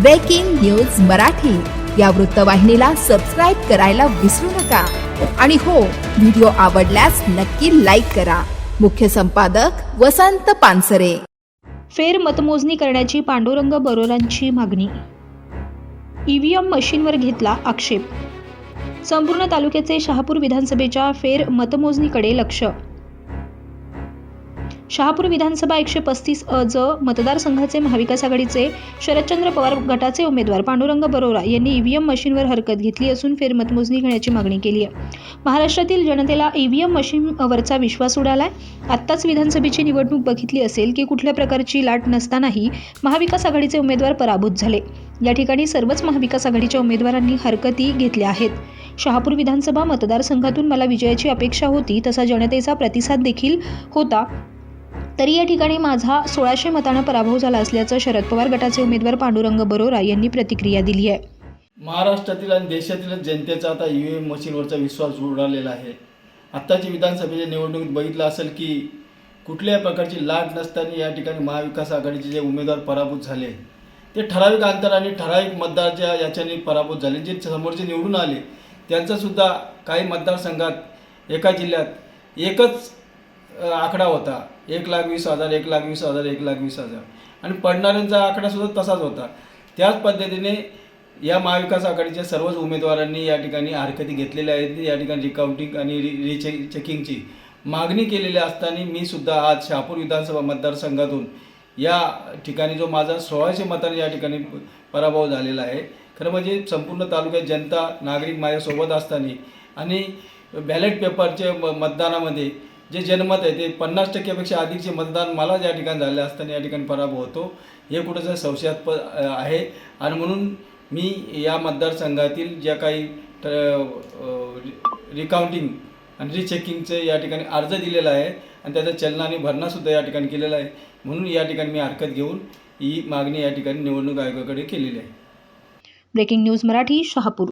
Breaking news Marathi या वृत्तवाहिनीला subscribe करायला विसरू नका. आणि हो व्हिडिओ आवडल्यास नक्की लाईक करा. मुख्य संपादक वसंत पानसरे. फेर मतमोजणी करण्याची पांडुरंग बरोरांची मागणी. ईव्हीएम मशीनवर घेतला आक्षेप. संपूर्ण तालुक्याचे शहापूर विधानसभेच्या फेर मतमोजणीकडे लक्ष शहापूर विधानसभा एकशे पस्तीस अ ज मतदारसंघाचे महाविकास आघाडीचे शरदचंद्र पवार गटाचे उमेदवार पांडुरंग बरोरा यांनी ईव्हीएम मशीनवर हरकत घेतली असून फेरमतमोजणी घेण्याची मागणी केली आहे. महाराष्ट्रातील जनतेला ईव्हीएम मशीनवरचा विश्वास उडालाय. आत्ताच विधानसभेची निवडणूक बघितली असेल की कुठल्या प्रकारची लाट नसतानाही महाविकास आघाडीचे उमेदवार पराभूत झाले. या ठिकाणी सर्वच महाविकास आघाडीच्या उमेदवारांनी हरकती घेतल्या आहेत. शहापूर विधानसभा मतदारसंघातून मला विजयाची अपेक्षा होती तसा जनतेचा प्रतिसाद देखील होता. तरी या ठिकाणी माझा सोळाशे मतांना पराभव झाला असल्याचं शरद पवार गटाचे उमेदवार पांडुरंग बरोरा यांनी प्रतिक्रिया दिली आहे. महाराष्ट्रातील आणि देशातील जनतेचा आता ई व्ही एम मशीनवरचा विश्वास उडालेला आहे. आत्ताची विधानसभेच्या निवडणुकीत बघितलं असेल की कुठल्याही प्रकारची लाट नसताना या ठिकाणी महाविकास आघाडीचे जे उमेदवार पराभूत झाले ते ठराविक अंतराने ठराविक मतदारच्या याच्याने पराभूत झाले. जे समोरचे निवडून आले त्यांचासुद्धा काही मतदारसंघात एका जिल्ह्यात एकच आकडा होता. एक लाख वीस हजार एक लाख वीस हजार एक लाख वीस हजार. आणि पडणाऱ्यांचा आकडासुद्धा तसाच होता. त्याच पद्धतीने या महाविकास आघाडीच्या सर्वच उमेदवारांनी या ठिकाणी हरकती घेतलेल्या आहेत. या ठिकाणी रिकाउंटिंग आणि रि रिचे चेकिंगची मागणी केलेली असताना मी सुद्धा आज शहापूर विधानसभा मतदारसंघातून या ठिकाणी जो माझा सोळाशे मतांनी या ठिकाणी पराभव झालेला आहे. खरं म्हणजे संपूर्ण तालुक्यात जनता नागरिक माझ्यासोबत असताना आणि बॅलेट पेपरचे म मतदानामध्ये जे जनमत आहे ते पन्नास टक्क्यापेक्षा अधिकचे मतदान मला ज्या ठिकाणी झाले असताना या ठिकाणी पराभव होतो हे कुठंच संशयास्पद आहे. आणि म्हणून मी या मतदारसंघातील ज्या काही रिकाउंटिंग आणि रिचेकिंगचे या ठिकाणी अर्ज दिलेला आहे आणि त्याचा चलनाने भरणासुद्धा या ठिकाणी केलेला आहे. म्हणून या ठिकाणी मी हरकत घेऊन ही मागणी या ठिकाणी निवडणूक आयोगाकडे केलेली आहे. Breaking news Marathi Shahapur.